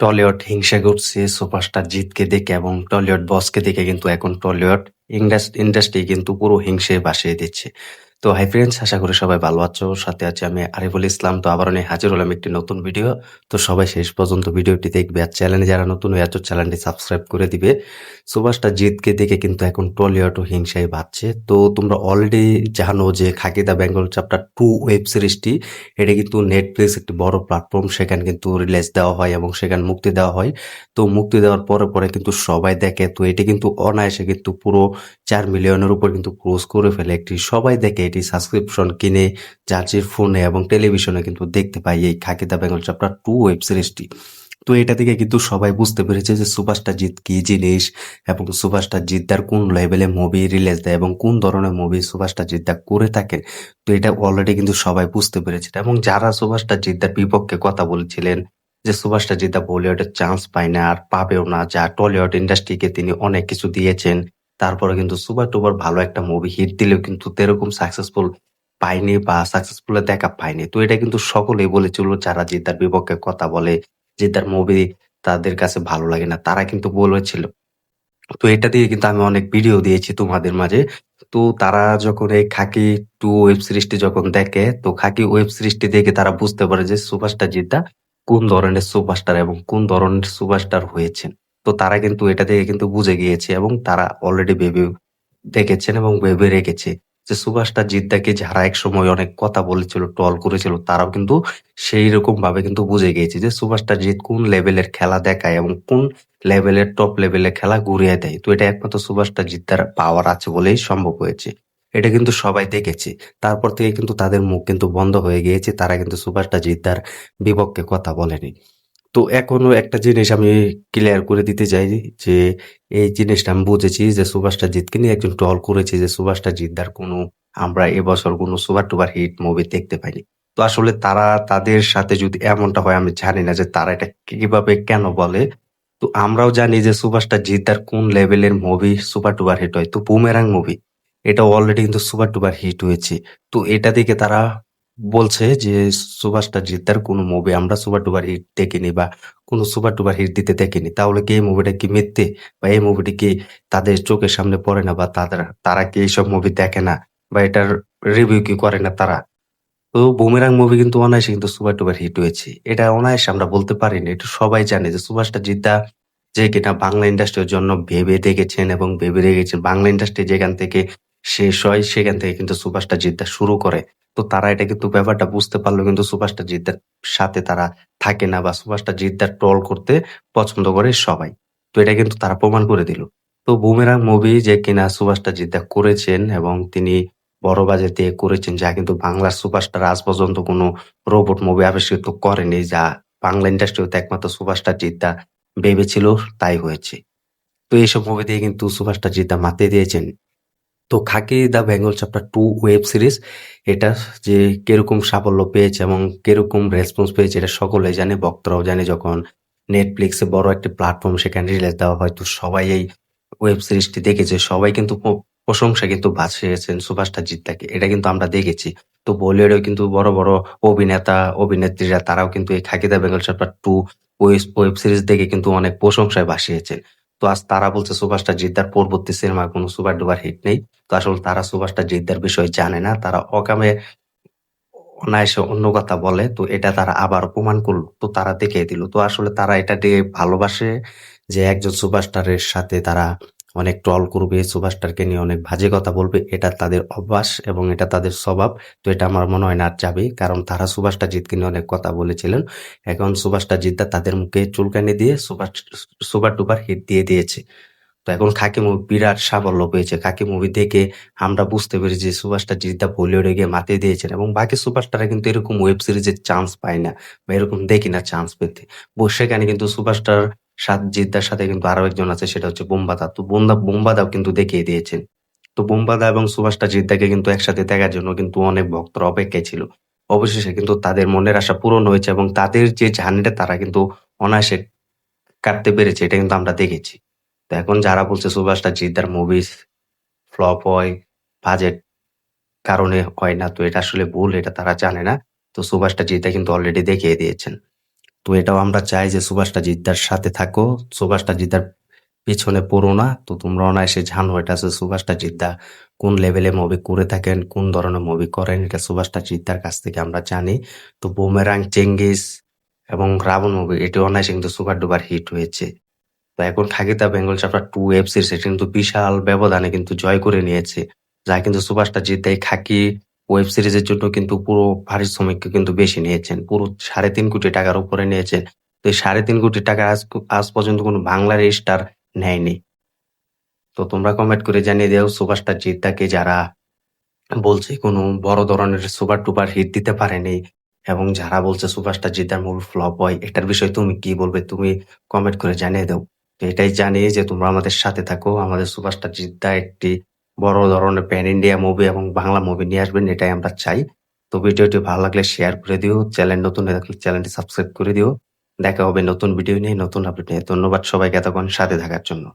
Tollywood হিংসা করছে superstar জিতকে দেখে এবং টলিউড বসকে দেখে কিন্তু এখন টলিউড ইন্ডাস্ট্রি কিন্তু পুরো হিংসে ভাসিয়ে দিচ্ছে। তো হাই ফ্রেন্ডস আশা করি সবাই ভালো আছো, সাথে আছে আমি আরিফুল ইসলাম। তো আবার অনেক হাজির হলাম একটি নতুন ভিডিও তো সবাই শেষ পর্যন্ত ভিডিওটি দেখবে আর চ্যানেলে যারা নতুন হয়ে আছো চ্যানেলটি সাবস্ক্রাইব করে দিবে। সুভাষটা জিতকে দেখে কিন্তু এখন টলিউড হিংসায় বাড়ছে তো তোমরা অলরেডি জানো যে Khakee the Bengal chapter two web সিরিজটি এটা কিন্তু নেটফ্লিক্স একটি বড় প্ল্যাটফর্ম সেখানে কিন্তু রিলিজ দেওয়া হয় এবং সেখানে মুক্তি দেওয়া হয়। তো মুক্তি দেওয়ার পরে পরে কিন্তু সবাই দেখে, তো এটি কিন্তু অনায়াসে কিন্তু পুরো চার মিলিয়নের উপর কিন্তু ক্রোজ করে ফেলে একটি সবাই দেখে এটি সাবস্ক্রিপশন কিনে চার্জের ফোনে এবং টেলিভিশনে কিন্তু দেখতে পাই এই Khakee the Bengal chapter two web সিরিজটি তো এটা থেকে কিন্তু সবাই বুঝতে পেরেছে যে সুপারস্টার জিত কি জিনিস এবং সুপারস্টার জিদ্দার কোন লেভেলে মুভি রিলিজ দেয় এবং কোন ধরনের মুভি সুপারস্টার জিদ্দা করে থাকেন তো এটা অলরেডি কিন্তু সবাই বুঝতে পেরেছে এবং যারা সুপারস্টার জিদ্দার বিপক্ষে কথা বলছিলেন যে সুভাষটা জিদ্দা বলিউডের চান্স পায় না, আর পাবেও না, যা টলিউড ইন্ডাস্ট্রিকে তিনি অনেক কিছু দিয়েছেন তারপরে কিন্তু সুপার টুপার ভালো একটা মুভি হিট দিলেও কিন্তু তেরকম সাকসেসফুল পায়নি বা সাকসেসফুল দেখা পায়নি। তো এটা কিন্তু সকলেই বলেছিল যারা জিদ্দার বিপক্ষে কথা বলে, জিদ্দার মুভি তাদের কাছে ভালো লাগে না, তারা কিন্তু বলেছিল। তো এটা দিয়ে কিন্তু আমি অনেক ভিডিও দিয়েছি তোমাদের মাঝে। তো তারা যখন এই খাকি টু ওয়েব সিরিজটি যখন দেখে, তো খাকি ওয়েব সিরিজটি দেখে তারা বুঝতে পারে যে সুপারস্টার জিদ্দা কোন ধরনের সুপারস্টার এবং কোন ধরনের সুপারস্টার হয়েছেন। তো তারা কিন্তু এটা থেকে কিন্তু বুঝে গিয়েছে এবং তারা অলরেডি ভেবে দেখেছেন এবং ভেবে রেখেছে যে সুভাষটা জিদ্দাকে যারা এক সময় অনেক কথা বলেছিল টল করেছিল, তারাও কিন্তু সেই রকম ভাবে কিন্তু বুঝে গিয়েছে যে সুভাষটা জিত কোন লেভেলের খেলা দেখায় এবং কোন লেভেলের টপ লেভেলের খেলা ঘুরিয়ে দেয়। তো এটা একমাত্র সুভাষটা জিদ্দার পাওয়ার আছে বলেই সম্ভব হয়েছে। এটা কিন্তু সবাই দেখেছে। তারপর থেকে কিন্তু তাদের মুখ কিন্তু বন্ধ হয়ে গিয়েছে। তারা কিন্তু সুভাষটা জিদ্দার বিপক্ষে কথা বলেনি। তো এখনও একটা জিনিস আমি ক্লিয়ার করে দিতে চাই যে, এই জিনিসটা আমি বুঝেছি যে সুভাষটা জিতকে নিয়ে একজন টল করেছে যে সুভাষটা জিদ্দার কোনো, আমরা এবছর কোনো সুপার টুপার হিট মুভি দেখতে পাইনি। তো আসলে তারা, তাদের সাথে যদি এমনটা হয়, আমি জানি না যে তারা এটা কীভাবে কেন বলে। তো আমরাও জানি যে সুভাষটা জিদ্দার কোন লেভেলের মুভি সুপার টুপার হিট হয়। তো বুমেরাং মুভি এটা অলরেডি কিন্তু সুপার টুপার হিট হয়েছে। তো এটা দেখে তারা বলছে যে সুভাষটা জিদ্দার কোনো মুভি আমরা সুপার ডুপার হিট দেখিনি বা কোনো সুপার ডুপার হিট দিতে দেখিনি। তাহলে কি এই মুভিটা কি মিথ্যে? বা এই মুভিটি কি তাদের চোখের সামনে পড়ে না বা তাদের, তারা কি এইসব মুভি দেখে না? বা এটার রিভিউ কি করে না তারা? তো বুমেরাং মুভি কিন্তু অনায়াসে কিন্তু সুপার ডুপার হিট হয়েছে। এটা অনায়াসে আমরা বলতে পারিনি। এটা সবাই জানে যে সুভাষটা জিদ্দা যে কিনা বাংলা ইন্ডাস্ট্রির জন্য ভেবে দেখেছেন এবং ভেবে রেখেছেন। বাংলা ইন্ডাস্ট্রি যেখান থেকে শেষ হয়, সেখান থেকে কিন্তু সুভাষটা জিদ্দা শুরু করে। তো তারা এটা কিন্তু ব্যাপারটা বুঝতে পারল কিন্তু সুভাষটা জিদ্দার সাথে তারা থাকে না বা সুভাষটা জিদ্দার ট্রল করতে পছন্দ করে সবাই। তো এটা কিন্তু তারা প্রমাণ করে দিল। তো বুমেরাং মুভি যে কিনা সুভাষটা জিদ্দা করেছেন এবং তিনি বড় দিয়ে করেছেন, যা কিন্তু বাংলার সুপারস্টার আজ পর্যন্ত কোনো রোবট মুভি আবিষ্কৃত করেনি, যা বাংলা ইন্ডাস্ট্রিতে একমাত্র সুপারস্টার জিদ্দা ভেবেছিল তাই হয়েছে। তো এইসব মুভি দিয়ে কিন্তু সুপারস্টার জিদ্দা মাতে দিয়েছেন। তো Khakee the Bengal chapter two web series এটা যে কীরকম সাফল্য পেয়েছে এবং কীরকম রেসপন্স পেয়েছে এটা সকলে জানে বক্তরাও জানে। যখন নেটফ্লিক্সে বড় একটি প্ল্যাটফর্ম সেখানে রিলিজ দেওয়া হয়, তো সবাই এই ওয়েব সিরিজটি দেখেছে। সবাই কিন্তু প্রশংসা কিন্তু বাঁচিয়েছেন সুভাষটা জিদ্দাকে এটা কিন্তু আমরা দেখেছি। তো বলিউডেও কিন্তু বড় বড় অভিনেতা, অভিনেত্রীরা, তারাও কিন্তু এই Khakee the Bengal chapter two web series দেখে কিন্তু অনেক প্রশংসায় বাসিয়েছেন তো আজ তারা বলছে সুভাষটা জিদ্দার পরবর্তী সিনেমা কোনো সুপার ডুবার হিট নেই। তো আসলে তারা সুভাষটা জিদ্দার বিষয়ে জানে না। তারা অকামে অনায়াসে অন্য কথা বলে, তো এটা তারা আবার প্রমাণ করল, তো তারা দেখিয়ে দিল। তো আসলে তারা এটা দিয়ে ভালোবাসে যে একজন সুপারস্টারের সাথে তারা অনেক ট্রল করবে সুভাষটারকে নিয়ে অনেক বাজে কথা বলবে, এটা তাদের অভ্যাস এবং এটা তাদের স্বভাব। তো এটা আমার মনে হয় না আর যাবে কারণ তারা সুভাষটা জিতকে নিয়ে অনেক কথা বলেছিলেন। এখন সুভাষটা জিতদা তাদের মুখে চুলকানি দিয়ে সুভাষ সুপার টুপার হিট দিয়ে দিয়েছে। তো এখন খাকি মুভি বিরাট সাফল্য পেয়েছে। খাকি মুভি দেখে আমরা বুঝতে পেরেছি যে সুভাষটা জিদ্দা বলিউডে গিয়ে মাতিয়ে দিয়েছেন এবং বাকি সুপারস্টাররা কিন্তু এরকম ওয়েব সিরিজের চান্স পায় না বা এরকম দেখি না চান্স পেতে। সেখানে কিন্তু সুপারস্টার সাত, জিদ্দার সাথে কিন্তু আরও একজন আছে, সেটা হচ্ছে বোম্বাদা। তো বোম্বা বোম্বাদাও কিন্তু দেখিয়ে দিয়েছেন। তো বোম্বাদা এবং সুভাষটা জিদ্দাকে কিন্তু একসাথে দেখার জন্য কিন্তু অনেক ভক্তরা অপেক্ষায় ছিল। অবশেষে কিন্তু তাদের মনের আশা পূরণ হয়েছে এবং তাদের যে জার্নিটা তারা কিন্তু অনায়াসে কাটতে পেরেছে, এটা কিন্তু আমরা দেখেছি। তো এখন যারা বলছে সুভাষটা জিদ্দার মুভিস ফ্লপ হয় বাজেট কারণে হয় না, তো এটা আসলে ভুল, এটা তারা জানে না। তো সুভাষটা জিদ্দা কিন্তু অলরেডি দেখিয়ে দিয়েছেন। তো এটাও আমরা চাই যে সুভাষটা জিদ্দার সাথে থাকো। সুভাষটা জিদ্দার পিছনে পড়ো না। তো তোমরা অনায়াসে জানো এটা আছে সুভাষটা জিদ্দা কোন লেভেলে মুভি করে থাকেন, কোন ধরনের মুভি করেন, এটা সুভাষটা জিদ্দার কাছ থেকে আমরা জানি। তো বুমেরাং, চেঙ্গিস এবং রাবণ মুভি এটি অনায়াসে কিন্তু সুপার ডুপার হিট হয়েছে। তো এখন Khakee the Bengal chapter two web series কিন্তু বিশাল ব্যবধানে কিন্তু জয় করে নিয়েছে। যা কিন্তু সুভাষটা জিদ্দা এই খাকি ওয়েব সিরিজের জন্য কিন্তু পুরো পারিশ্রমিক কিন্তু বেশি নিয়েছেন। পুরো সাড়ে তিন কোটি টাকার উপরে নিয়েছেন। তো এই সাড়ে তিন কোটি টাকা আজ আজ পর্যন্ত কোনো বাংলার স্টার নেয়নি। তো তোমরা কমেন্ট করে জানিয়ে দাও, সুপারস্টার জিদ্দাকে যারা বলছে কোনো বড় ধরনের সুপার টুপার হিট দিতে পারেনি এবং যারা বলছে সুপারস্টার জিদ্দার মূল ফ্লপ হয়, এটার বিষয়ে তুমি কি বলবে তুমি কমেন্ট করে জানিয়ে দাও। তো এটাই জানি যে তোমরা আমাদের সাথে থাকো। আমাদের সুপারস্টার জিদ্দা একটি বড় ধরনের প্যান ইন্ডিয়া মুভি এবং বাংলা মুভি নিয়ে আসবেন, এটাই আমরা চাই। তো ভিডিওটি ভালো লাগলে শেয়ার করে দিও চ্যানেল নতুন হয়ে চ্যানেলটি সাবস্ক্রাইব করে দিও। দেখা হবে নতুন ভিডিও নিয়ে, নতুন আপডেট নিয়ে। ধন্যবাদ সবাইকে এতক্ষণ সাথে থাকার জন্য।